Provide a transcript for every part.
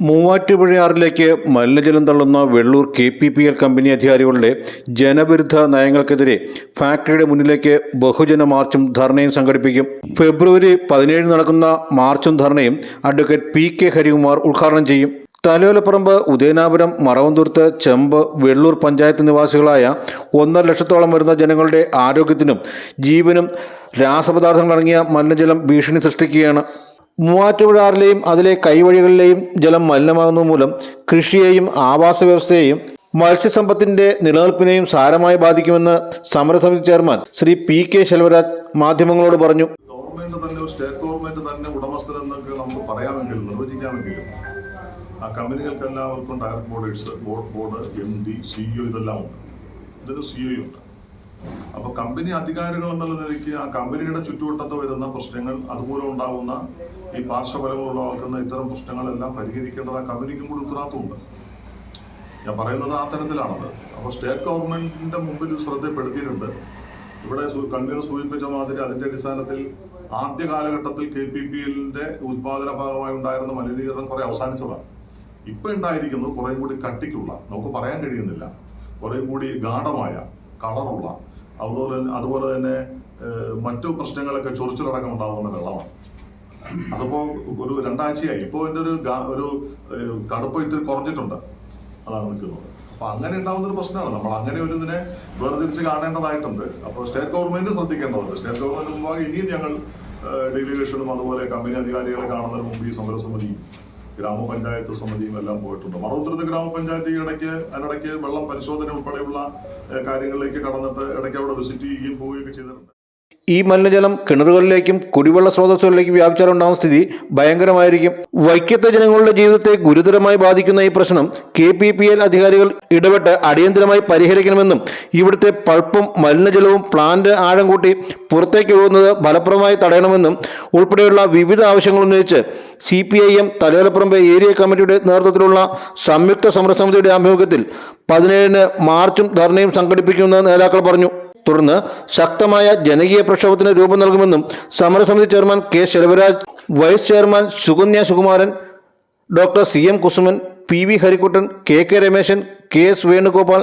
മൂവാറ്റുപുഴയാറിലേക്ക് മലിനജലം തള്ളുന്ന Velloor K P P L company അധികാരികളുടെ ജനവിരുദ്ധ നയങ്ങൾക്കെതിരെ ഫാക്ടറിയുടെ മുന്നിലേക്ക് ബഹുജന മാർച്ചും ധർണയും സംഘടിപ്പിക്കും. ഫെബ്രുവരി പതിനേഴ് നടക്കുന്ന മാർച്ചും ധർണയും അഡ്വക്കേറ്റ് പി കെ ഹരികുമാർ ഉദ്ഘാടനം ചെയ്യും. തലയോലപ്പറമ്പ് ഉദയനാപുരം മറവന്തുർത്ത് ചെമ്പ് വെള്ളൂർ പഞ്ചായത്ത് നിവാസികളായ ഒന്നര ലക്ഷത്തോളം വരുന്ന ജനങ്ങളുടെ ആരോഗ്യത്തിനും ജീവനും രാസപദാർത്ഥങ്ങളടങ്ങിയ മലിനജലം ഭീഷണി സൃഷ്ടിക്കുകയാണ്. മൂവാറ്റുപുഴാറിലെയും അതിലെ കൈവഴികളിലെയും ജലം മലിനമാകുന്നത് മൂലം കൃഷിയെയും ആവാസ വ്യവസ്ഥയെയും മത്സ്യസമ്പത്തിന്റെ നിലനിൽപ്പിനെയും സാരമായി ബാധിക്കുമെന്ന് സമരസമിതി chairman Shri P K Selvaraj മാധ്യമങ്ങളോട് പറഞ്ഞു. ഗവൺമെന്റ് തന്നെ സ്റ്റേറ്റ് ഗവൺമെന്റ് തന്നെ ഉടമസ്ഥരെന്നൊക്കെ നമുക്ക് പറയാമെങ്കിലും നിർവചിക്കാമെങ്കിലും ആ കമ്പനികൾക്ക് എല്ലാവർക്കും direct boarders board board M D CEO ഇതെല്ലാം ഉണ്ട്. ഇതിന് സിഇഒ ഉണ്ട്. അപ്പൊ കമ്പനി അധികാരികൾ എന്നുള്ള നിലയ്ക്ക് ആ കമ്പനിയുടെ ചുറ്റുവട്ടത്ത് വരുന്ന പ്രശ്നങ്ങൾ അതുപോലെ ഉണ്ടാകുന്ന ഈ പാർശ്വഫലങ്ങൾ ഉളവാക്കുന്ന ഇത്തരം പ്രശ്നങ്ങളെല്ലാം പരിഹരിക്കേണ്ടത് ആ കമ്പനിക്കും കൂടി ഉത്തരവാദിത്വമുണ്ട്. ഞാൻ പറയുന്നത് ആ തരത്തിലാണത്. അപ്പോൾ സ്റ്റേറ്റ് ഗവൺമെന്റിന്റെ മുമ്പിൽ ശ്രദ്ധപ്പെടുത്തിയിട്ടുണ്ട്. ഇവിടെ കൺവീനർ സൂചിപ്പിച്ച മാതിരി അതിന്റെ അടിസ്ഥാനത്തിൽ ആദ്യ കാലഘട്ടത്തിൽ കെ പി പി എല്ലിന്റെ ഉത്പാദന ഭാഗമായി ഉണ്ടായിരുന്ന മലിനീകരണം കുറെ അവസാനിച്ചതാണ്. ഇപ്പൊ ഉണ്ടായിരിക്കുന്നത് കുറേ കൂടി കട്ടിക്കുള്ള നമുക്ക് പറയാൻ കഴിയുന്നില്ല. കുറെ കൂടി ഗാഠമായ കളറുള്ള അതുപോലെ അതുപോലെ തന്നെ മറ്റു പ്രശ്നങ്ങളൊക്കെ ചൊറിച്ചിലടക്കം ഉണ്ടാകുന്ന വെള്ളമാണ്. അതിപ്പോ ഒരു രണ്ടാഴ്ചയായി. ഇപ്പോ എന്റെ ഒരു ഒരു കടുപ്പ് ഇത്തിരി കുറഞ്ഞിട്ടുണ്ട്. അതാണ് നിൽക്കുന്നത് അപ്പൊ അങ്ങനെ ഉണ്ടാവുന്ന ഒരു പ്രശ്നമാണ്. നമ്മൾ അങ്ങനെ ഒരു ഇതിനെ വേർതിരിച്ച് കാണേണ്ടതായിട്ടുണ്ട്. അപ്പോൾ സ്റ്റേറ്റ് ഗവൺമെന്റ് ശ്രദ്ധിക്കേണ്ടതുണ്ട്. സ്റ്റേറ്റ് ഗവൺമെന്റ് മുമ്പാകെ ഇനിയും ഞങ്ങൾ ഡെലിഗേഷനും അതുപോലെ കമ്പനി അധികാരികളെ കാണുന്നതിന് മുമ്പ് ഈ സമരസമിതിയും ഗ്രാമപഞ്ചായത്ത് സമിതിയും എല്ലാം പോയിട്ടുണ്ട്. മറവുത്തരത്ത് ഗ്രാമപഞ്ചായത്ത് ഈ ഇടയ്ക്ക് അതിനിടയ്ക്ക് വെള്ളം പരിശോധന ഉൾപ്പെടെയുള്ള കാര്യങ്ങളിലേക്ക് കടന്നിട്ട് ഇടയ്ക്ക് അവിടെ വിസിറ്റ് ചെയ്യുകയും പോവുകയൊക്കെ ചെയ്തിട്ടുണ്ട്. ഈ മലിനജലം കിണറുകളിലേക്കും കുടിവെള്ള സ്രോതസ്സുകളിലേക്കും വ്യാപിച്ചാലുണ്ടാകുന്ന സ്ഥിതി ഭയങ്കരമായിരിക്കും. വൈക്കത്തെ ജനങ്ങളുടെ ജീവിതത്തെ ഗുരുതരമായി ബാധിക്കുന്ന ഈ പ്രശ്നം കെ പി പി എൽ അധികാരികൾ ഇടപെട്ട് അടിയന്തരമായി പരിഹരിക്കണമെന്നും ഇവിടുത്തെ പൾപ്പും മലിനജലവും പ്ലാന്റ് ആഴം കൂട്ടി പുറത്തേക്ക് ഒഴുകുന്നത് ഫലപ്രദമായി തടയണമെന്നും ഉൾപ്പെടെയുള്ള വിവിധ ആവശ്യങ്ങൾ ഉന്നയിച്ച് C P I M Thalayolaparambu area കമ്മിറ്റിയുടെ നേതൃത്വത്തിലുള്ള സംയുക്ത സമരസമിതിയുടെ ആഭിമുഖ്യത്തിൽ പതിനേഴിന് മാർച്ചും ധർണയും സംഘടിപ്പിക്കുമെന്ന് നേതാക്കൾ പറഞ്ഞു. തുടർന്ന് ശക്തമായ ജനകീയ പ്രക്ഷോഭത്തിന് രൂപം നൽകുമെന്നും സമരസമിതി chairman K Selvaraj vice chairman Sukanya Sukumaran doctor C M Kusuman P V Harikuttan K K Rameshan K S Venugopal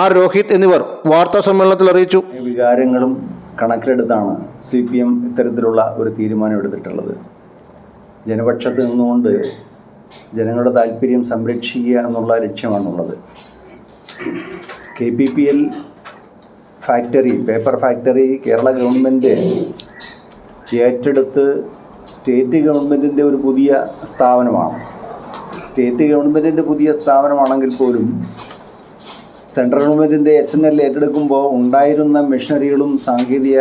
R Rohit എന്നിവർ വാർത്താ സമ്മേളനത്തിൽ അറിയിച്ചു. വികാരങ്ങളും കണക്കിലെടുത്താണ് സി പി എം ഇത്തരത്തിലുള്ള ഒരു തീരുമാനം എടുത്തിട്ടുള്ളത്. ജനപക്ഷത്ത് നിന്നുകൊണ്ട് ജനങ്ങളുടെ താല്പര്യം സംരക്ഷിക്കുക എന്നുള്ള ലക്ഷ്യമാണുള്ളത്. K P P L factory paper factory Kerala government ഏറ്റെടുത്ത് സ്റ്റേറ്റ് ഗവൺമെന്റിന്റെ ഒരു പുതിയ സ്ഥാപനമാണ്. സ്റ്റേറ്റ് ഗവൺമെന്റിന്റെ പുതിയ സ്ഥാപനമാണെങ്കിൽ പോലും സെൻട്രൽ ഗവൺമെന്റിന്റെ എച്ച് എൻ എൽ ഏറ്റെടുക്കുമ്പോൾ ഉണ്ടായിരുന്ന മെഷീനറികളും സാങ്കേതിക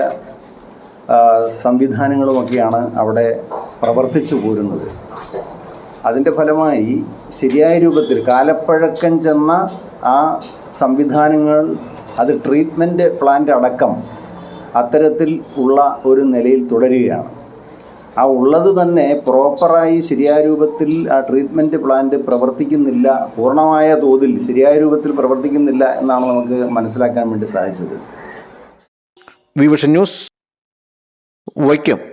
സംവിധാനങ്ങളുമൊക്കെയാണ് അവിടെ പ്രവർത്തിച്ചു പോരുന്നത്. അതിന്റെ ഫലമായി ശരിയായ രൂപത്തിൽ കാലപ്പഴക്കം ചെന്ന ആ സംവിധാനങ്ങൾ അത് ട്രീറ്റ്മെന്റ് പ്ലാന്റ് അടക്കം അത്തരത്തിൽ ഉള്ള ഒരു നിലയിൽ തുടരുകയാണ്. ആ ഉള്ളത് തന്നെ പ്രോപ്പറായി ശരിയായ രൂപത്തിൽ ആ ട്രീറ്റ്മെന്റ് പ്ലാന്റ് പ്രവർത്തിക്കുന്നില്ല പൂർണമായ തോതിൽ ശരിയായ രൂപത്തിൽ പ്രവർത്തിക്കുന്നില്ല എന്നാണ് നമുക്ക് മനസ്സിലാക്കാൻ വേണ്ടി സാധിച്ചത്. വിവിഷൻ ന്യൂസ് வைக்கும்.